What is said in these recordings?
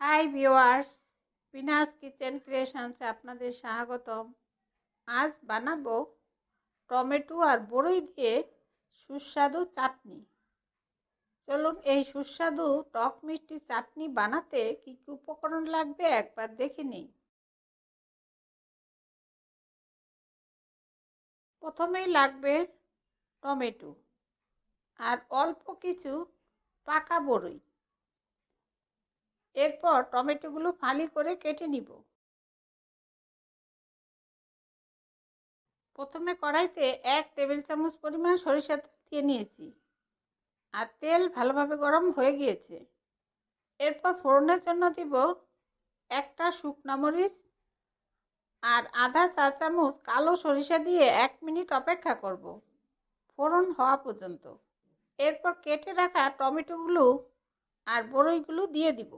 High viewers Pinas kitchen ক্রিয়েশনসে আপনাদের স্বাগতম। আজ বানাবো টমেটো আর বড়ই দিয়ে সুস্বাদু চাটনি। চলুন এই সুস্বাদু টক মিষ্টি চাটনি বানাতে কী কী উপকরণ লাগবে একবার দেখে নিই। প্রথমেই লাগবে টমেটো আর অল্প কিছু পাকা বড়ই। এরপর টমেটোগুলো ফালি করে কেটে নিব। প্রথমে কড়াইতে এক টেবিল চামচ পরিমাণ সরিষা তেল দিয়ে নিয়েছি। আর তেল ভালোভাবে গরম হয়ে গিয়েছে। এরপর ফোড়নের জন্য দিব একটা শুকনো মরিচ আর আধা চা চামচ কালো সরিষা দিয়ে এক মিনিট অপেক্ষা করব, ফোড়ন হওয়া পর্যন্ত। এরপর কেটে রাখা টমেটোগুলো আর বড়ইগুলো দিয়ে দিব।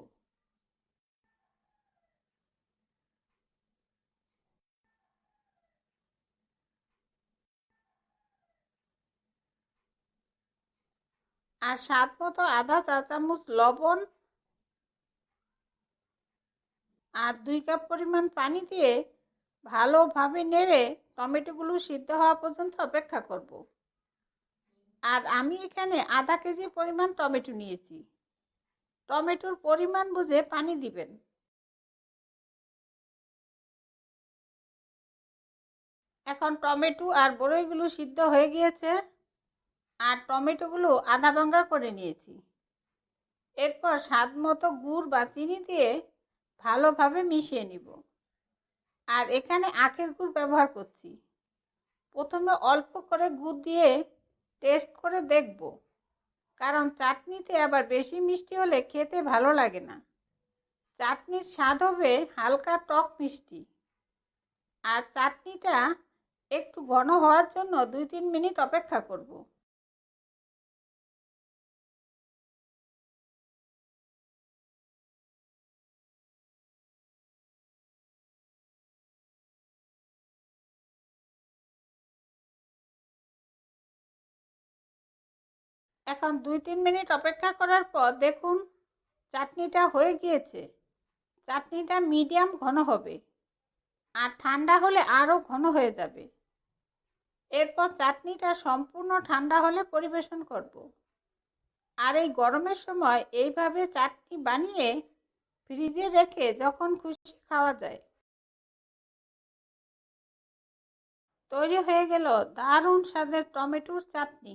আর স্বাদ মতো আধা চা চামচ লবণ আর দুই কাপ পরিমাণ পানি দিয়ে ভালোভাবে নেড়ে টমেটোগুলো সিদ্ধ হওয়া পর্যন্ত অপেক্ষা করব। আর আমি এখানে আধা কেজি পরিমাণ টমেটো নিয়েছি। টমেটোর পরিমাণ বুঝে পানি দিবেন। এখন টমেটো আর বড়ইগুলো সিদ্ধ হয়ে গিয়েছে। আর টমেটোগুলো আধা ভাঙ্গা করে নিয়েছি। এরপর স্বাদ মতো গুড় বা চিনি দিয়ে ভালোভাবে মিশিয়ে নিব। আর এখানে আখের গুড় ব্যবহার করছি। প্রথমে অল্প করে গুড় দিয়ে টেস্ট করে দেখব। কারণ চাটনিতে আবার বেশি মিষ্টি হলে খেতে ভালো লাগে না। চাটনির স্বাদ হবে হালকা টক মিষ্টি। আর চাটনিটা একটু ঘন হওয়ার জন্য দুই তিন মিনিট অপেক্ষা করব। এখন দুই, তিন মিনিট অপেক্ষা করার পর দেখুন চাটনিটা হয়ে গিয়েছে। চাটনিটা মিডিয়াম ঘন হবে আর ঠান্ডা হলে আরও ঘন হয়ে যাবে। এরপর চাটনিটা সম্পূর্ণ ঠান্ডা হলে পরিবেশন করব। আর এই গরমের সময় এইভাবে চাটনি বানিয়ে ফ্রিজে রেখে যখন খুশি খাওয়া যায়। তৈরি হয়ে গেল দারুণ স্বাদের টমেটোর চাটনি।